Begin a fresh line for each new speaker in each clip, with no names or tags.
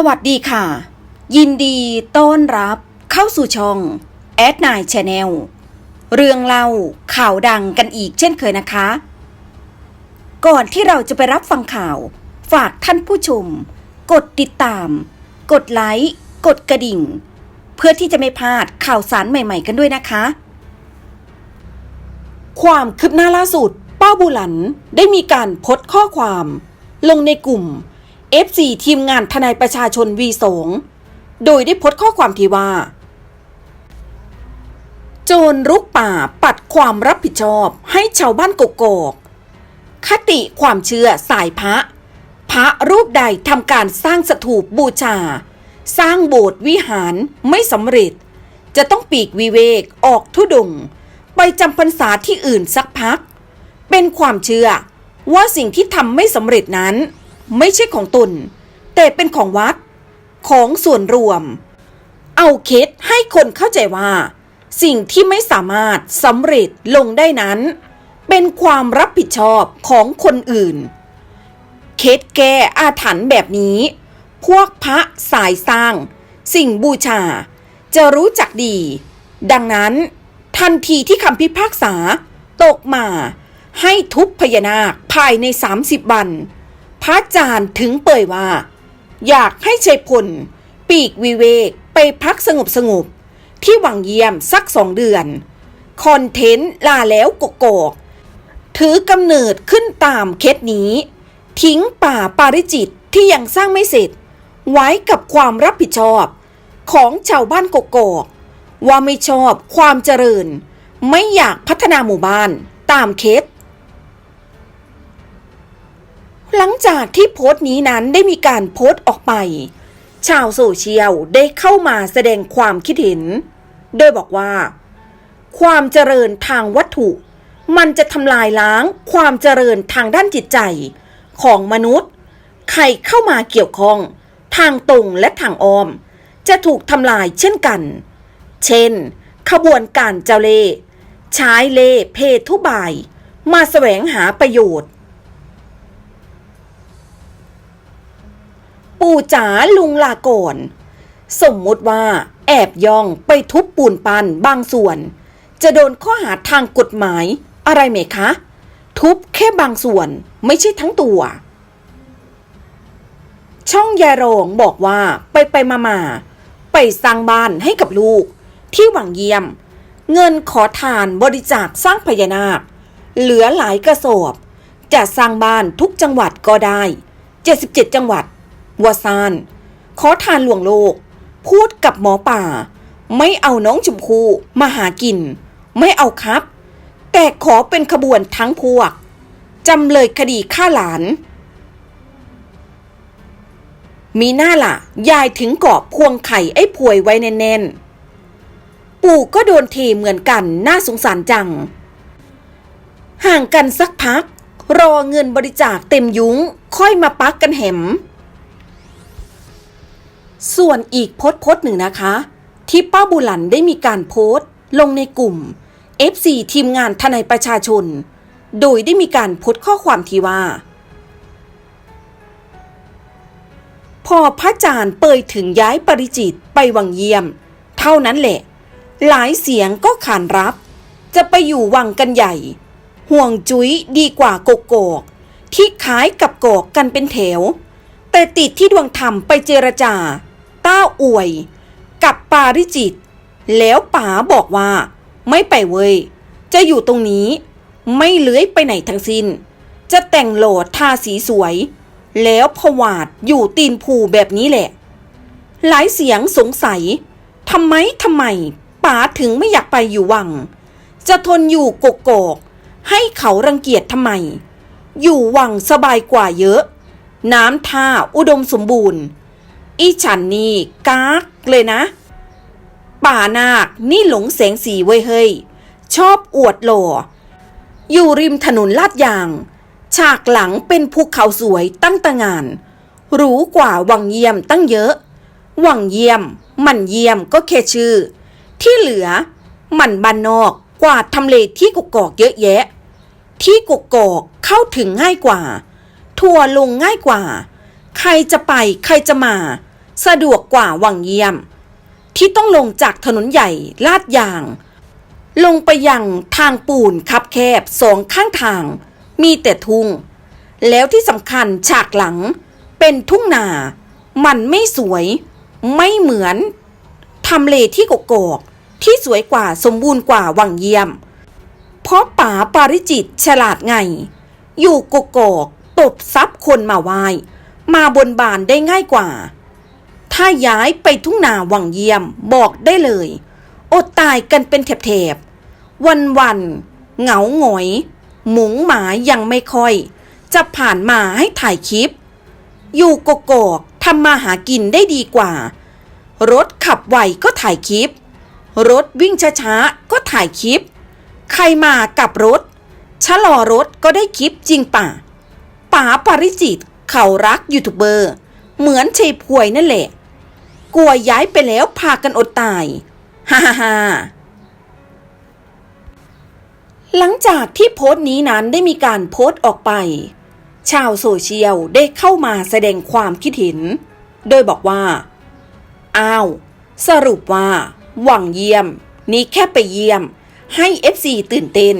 สวัสดีค่ะ ยินดีต้อนรับเข้าสู่ช่องแอดนายชาแนลเรื่องเล่าข่าวดังกันอีกเช่นเคยนะคะ ก่อนที่เราจะไปรับฟังข่าว ฝากท่านผู้ชม กดติดตาม กดไลค์ กดกระดิ่ง เพื่อที่จะไม่พลาดข่าวสารใหม่ๆกันด้วยนะคะ ความคืบหน้าล่าสุด ป้าบุหลันได้มีการโพสข้อความ ลงในกลุ่ม FC ทีมงานทนายประชาชน V2 โดยได้โพสต์ข้อความที่ว่า โจรรุกป่าปัดความรับผิดชอบให้ชาวบ้านกกอกคติความเชื่อสายพระ พระรูปใดทำการสร้างสถูปบูชา สร้างโบสถ์วิหารไม่สำเร็จ จะต้องปีกวิเวกออกทุดง ไปจำพรรษาที่อื่นสักพัก เป็นความเชื่อว่าสิ่งที่ทำไม่สำเร็จนั้น ไม่ใช่ของตน แต่เป็นของวัด ของส่วนรวม เอาเคสให้คนเข้าใจว่า สิ่งที่ไม่สามารถสำเร็จลงได้นั้น เป็นความรับผิดชอบของคนอื่น เคสแก้อาถรรพ์แบบนี้ พวกพระสายสร้าง สิ่งบูชา จะรู้จักดี ดังนั้น ทันทีที่คำพิพากษาตกมาให้ทุบพญานาคภายใน 30 วัน ระอาจารย์ถึงเปิดว่า อยากให้ชัยพล ปีกวิเวกไปพักสงบสงบที่วังเยี่ยมสักสองเดือน คอนเทนต์ลาแล้วกกอก ถือกำเนิดขึ้นตามเคสนี้ ทิ้งป่าปาริจิตที่ยังสร้างไม่เสร็จ ไว้กับความรับผิดชอบ ของชาวบ้านกกอกว่าไม่ชอบความเจริญ ไม่อยากพัฒนาหมู่บ้านตามเคส หลังจากที่โพสต์นี้นั้นได้มีการโพสต์ออกไป ชาวโซเชียลได้เข้ามาแสดงความคิดเห็น โดยบอกว่า ความเจริญทางวัตถุ มันจะทำลายล้างความเจริญทางด้านจิตใจของมนุษย์ ใครเข้ามาเกี่ยวข้อง ทางตรงและทางอ้อม จะถูกทำลายเช่นกัน เช่น ขบวนการเจ้าเล่ใช้เล่เพศทุบาย มาแสวงหาประโยชน์ ปู่จ๋าลุงลาก่อน สมมุติว่า แอบย่องไปทุบปูนปันบางส่วน จะโดนข้อหาทางกฎหมายอะไรไหมคะ ทุบแค่บางส่วนไม่ใช่ทั้งตัว ช่องยายโรงบอกว่าไปไปมามาไปสร้างบ้านให้กับลูก ที่หวังเยี่ยม เงินขอทานบริจาคสร้างพญานาค เหลือหลายกระสอบจะสร้างบ้านทุกจังหวัดก็ได้ 77 จังหวัด วาซาน ขอทานหลวงโลก พูดกับหมอป่า ไม่เอาน้องชมพู่มาหากิน ไม่เอาครับ แต่ขอเป็นขบวนทั้งพวกจำเลยคดีฆ่าหลาน มีหน้าล่ะ ยายถึงกาะพวงไข่ไอ้พวยไว้แน่นๆ ปู่ก็โดนเทเหมือนกันน่าสงสารจัง ห่างกันสักพัก รอเงินบริจาคเต็มยุ้ง ค่อยมาปักกันแหม ส่วนอีกโพสต์โพสต์หนึ่งนะคะ ที่ป้าบุหลันได้มีการโพสต์ลงในกลุ่ม FC ทีมงานทนายประชาชน โดยได้มีการโพสต์ข้อความที่ว่า พอพระจารย์เปยถึงย้ายปริจิตรไปวังเยี่ยม เท่านั้นแหละ หลายเสียงก็ขานรับ จะไปอยู่วังกันใหญ่ ห่วงจุ้ยดีกว่ากกอกที่ขายกับกอกกันเป็นแถว แต่ติดที่ดวงธรรมไปเจรจา ต้าอวย กับปาริจิต แล้วป๋าบอกว่า ไม่ไปเว้ย จะอยู่ตรงนี้ ไม่เลื้อยไปไหนทั้งสิ้น จะแต่งโหลดทาสีสวย แล้วพวาดอยู่ตีนผูแบบนี้แหละ หลายเสียงสงสัยทำไมทำไมป๋าถึงไม่อยากไปอยู่วัง จะทนอยู่กกอกให้เขารังเกียจทำไม อยู่วังสบายกว่าเยอะ น้ำท่าอุดมสมบูรณ์ อีฉันนี่กากเลยนะ ป่านาคนี่หลงแสงสีไว้ยเฮ้ย ชอบอวดหล่อ อยู่ริมถนนลาดยาง ฉากหลังเป็นภูเขาสวยตั้งตางานหรูกว่าวังเยี่ยมตั้งเยอะ วังเยี่ยม มันเยี่ยมก็แค่ชื่อ ที่เหลือ มันบ้านนอกกว่าทำเลที่กกอกเยอะแยะ ที่กกอกเข้าถึงง่ายกว่า ทัวร์ลงง่ายกว่า ใครจะไปใครจะมา สะดวกกว่าวังเยี่ยม ที่ต้องลงจากถนนใหญ่ลาดยาง ลงไปยังทางปูนคับแคบสองข้างทาง มีแต่ทุ่ง แล้วที่สำคัญฉากหลังเป็นทุ่งนา มันไม่สวย ไม่เหมือนทำเลที่กกอกที่สวยกว่าสมบูรณ์กว่าวังเยี่ยม เพราะป๋าปาริจิตฉลาดไง อยู่กกอกตบซับคนมาไหว้มาบนบานได้ง่ายกว่า ถ้าย้ายไปทุ่งนาวังเยี่ยมบอกได้เลย อดตายกันเป็นแถบๆ วันๆ เหงาหงอย หมุงหมายังไม่ค่อย จะผ่านมาให้ถ่ายคลิป อยู่กกอกทำมาหากินได้ดีกว่า รถขับไวก็ถ่ายคลิป รถวิ่งช้าๆ ก็ถ่ายคลิป ใครมากับรถ ชะลอรถก็ได้คลิปจริงป่ะป๋าปริจิตเขารักยูทูบเบอร์ เหมือนเชยพวยนั่นแหละ กลัวย้ายไปแล้วพากันอดตาย ฮ่าฮ่าฮ่าหลังจากที่โพสต์นี้นั้นได้มีการโพสต์ออกไป ชาวโซเชียลได้เข้ามาแสดงความคิดเห็น โดยบอกว่า อ้าว สรุปว่า หวังเยี่ยม นี่แค่ไปเยี่ยม ให้ FC ตื่นเต้น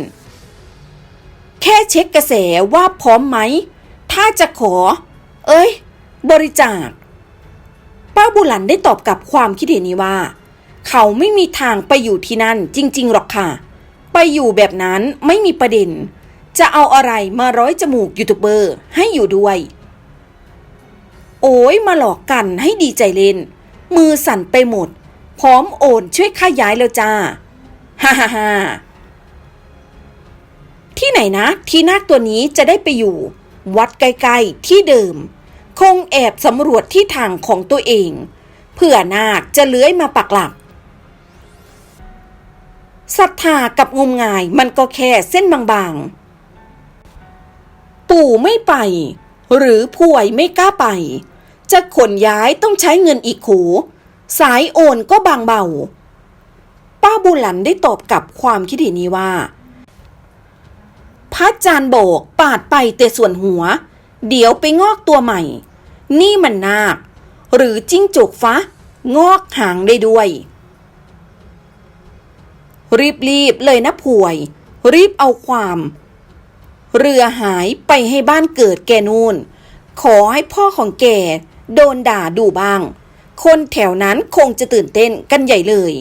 แค่เช็คกระแสว่าพร้อมไหม ถ้าจะขอ เอ้ย บริจาค ป้าบุหลันได้ตอบกับความคิดเห็นนี้ว่า เขาไม่มีทางไปอยู่ที่นั่นจริง ๆ หรอกค่ะ ไปอยู่แบบนั้นไม่มีประเด็น จะเอาอะไรมาร้อยจมูกยูทูบเบอร์ให้อยู่ด้วย โอ้ยมาหลอกกันให้ดีใจเล่น มือสั่นไปหมด พร้อมโอนช่วยค่าย้ายแล้วจ้าฮ่าฮ่าฮ่าที่ไหนนะ ที่นาคตัวนี้จะได้ไปอยู่ วัดไกลๆที่เดิม คงแอบสำรวจที่ทางของตัวเอง เพื่อนาคจะเลื้อยมาปักหลักศรัทธากับงมงายมันก็แค่เส้นบางๆ ปู่ไม่ไป หรือผู้ใหญ่ไม่กล้าไป จะขนย้ายต้องใช้เงินอีกโขสายโอนก็บางเบา ป้าบุหลันได้ตอบกับความคิดเห็นนี้ว่า พระจานโบกปาดไปแต่ส่วนหัว เดี๋ยวไปงอกตัวใหม่ นี่มันนาคหรือจิ้งจกฟ้างอกหางได้ด้วย รีบๆเลยนะผวย รีบเอาความ เรือหายไปให้บ้านเกิดแกนู่น ขอให้พ่อของแกโดนด่าดูบ้าง คนแถวนั้นคงจะตื่นเต้นกันใหญ่เลย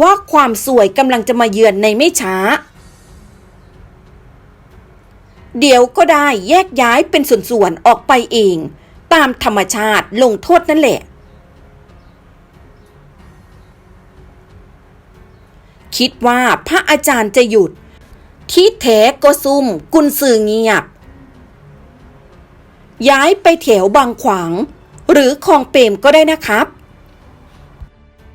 ว่าความสวยกำลังจะมาเยือนในไม่ช้า เดี๋ยวก็ได้แยกย้ายเป็นส่วนๆออกไปเอง ตามธรรมชาติลงโทษนั่นแหละ คิดว่าพระอาจารย์จะหยุด ที่แถก็ซุ่มกุนซือเงียบ ย้ายไปแถวบางขวาง หรือคลองเปรมก็ได้นะครับ